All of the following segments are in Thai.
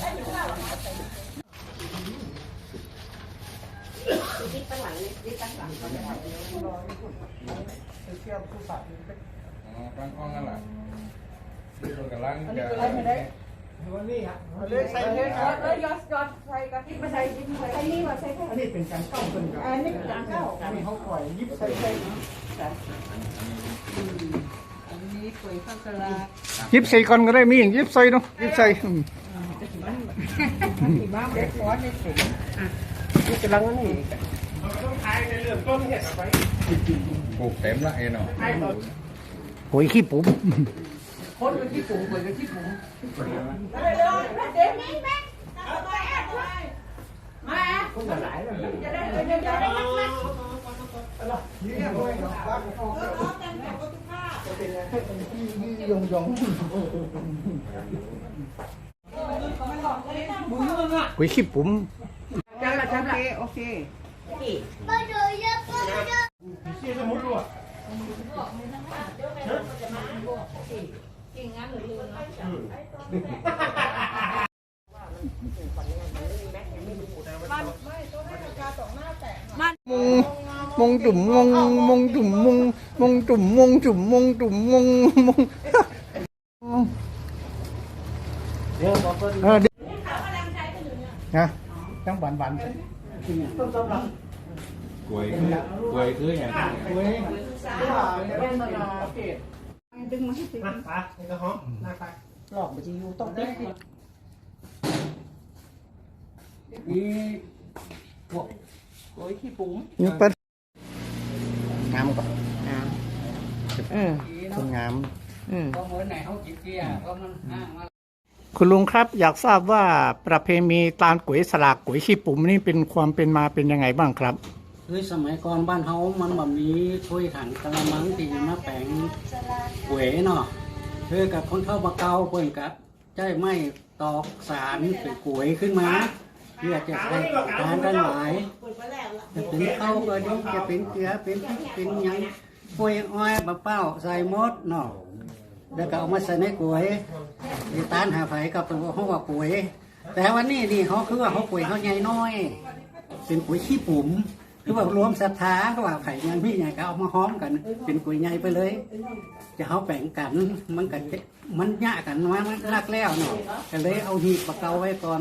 ตั้งกล้องนั่นแหละดูกำลังจะวันนี้ฮะเลือกใส่เลือกเออยอดยอดใส่กะทิมาใส่ใส่นี่มาใส่อันนี้เป็นการเข้าเป็นการอันนี้การเข้าอันนี้เขาปล่อยยิบใส่ใส่อันนี้ปล่อยข้าวกะลยิบใส่ก่อนก็ได้มีอย่างยิบใส่เนาะยิบใส่ อืมสีบ้าเด็กฟอนเด็กสินี่กำลังนี่ต้องทายในเรื่องต้นเหตุอะไรปลูกเต็มละเอ็นเนาะโอยขี้ปุ๋มคนเป็นที่ปุ๋ยปุ๋ยเป็นที่ปุ๋ยเลยเลยเด็กนี่แม่มาคนหลายแล้วจะได้จะได้จะได้นี่ด้วยเนาะว่าเขาจะเป็นให้เป็นที่ยงยง โอยขี้ปุ๋มจังละจังละโอเคที่สมุดด้วยมงมงจุ่มมงมงจุ่มมงมงจุ่มมงจุ่มมงจุ่มมงมงเดี๋ยวบอกว่า เออเดี๋ยว นะต้องหวานหวานกล้วยกล้วยคืออย่างเว้ว่าเป็นนานาเกตดึงมาให้สินะปะนี่ก็หอมนะครับหลอกมันจะอยู่ต้องติ๊กนี่ปุ๋ยขี้ปุ๋มๆนี่เปิดงามก่อนเออคนงามอืมก็เหมือนไหนเขาจิตเกียก็มันอ้างมา คุณลุงครับอยากทราบว่าประเพณีตาลก๋วยสลากก๋วยขี้ปุ๋มนี่เป็นความเป็นมาเป็นยังไงบ้างครับ คือสมัยก่อนบ้านเฮามันแบบมีถ้วยถังกะละมังตีมาแปลงหวยเนาะคือกับคนเข้าบะเกาเพิ่นกับใจไม่ตอกสารเป็นกวยขึ้นมาเพื่อจะใช้ทานกันหลายจะเป็นข้าก็ดีจะเป็นเกลือเป็นพริกเป็นยังป่วยอ้อยบะเป้าใส่มดเนาะแล้วก็เอามาใส่ในก๋วย ที่ตานหาไผกับตัวเขาว่ากวยแต่วันนี้นี่เขาคือว่าเขากวยเขาใหญ่น้อย เป็นปุ๋ยขี้ปุ๋มคือว่ารวมศรัทธาก็ว่าไข่ยังมีไงก็เอามาห้อมกัน เป็นปุ๋ยใหญ่ไปเลย จะเขาแบ่งกันมันกันมันยากกันมามันรักแล้วเนาะก็เลยเอาหีบปะเกาไว้ตอน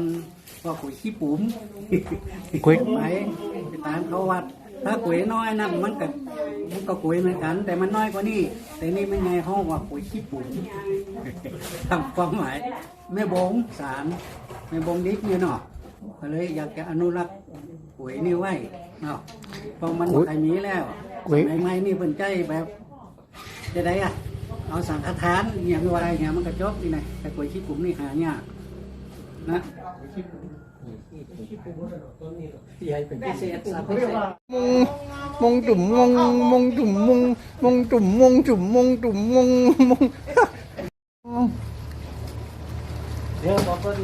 ว่าปุ๋ยขี้ปุ๋มปุ๋ยไปไปตามเขาวัด ถ้าปุ๋ยน้อยนะมันก็มันก็ปุ๋ยเหมือนกัน แต่มันน้อยกว่านี้แต่นี่มันไงห้องว่าปุ๋ยขี้ปุ๋มทำความหมายแม่บงสารแม่บงดิบเนี่ยเนาะก็เลยอยากจะอนุรักษ์ปุ๋ยนี่ไว้เนาะเพราะมันบ่ใครมีแล้วปุ๋ยใหม่ๆนี่เป็นใจแบบจะได้อะเอาสังฆทานอย่างว่าอย่างมันก็จบนี่นะแต่ปุ๋ยขี้ปุ๋มนี่หายาก นะใหญ่เป็นพิเศษสับมงมงจุ่มมงมงจุ่มมงมงจุ่มมงจุ่มมงจุ่มมงมงเดี๋ยวบอกก่อน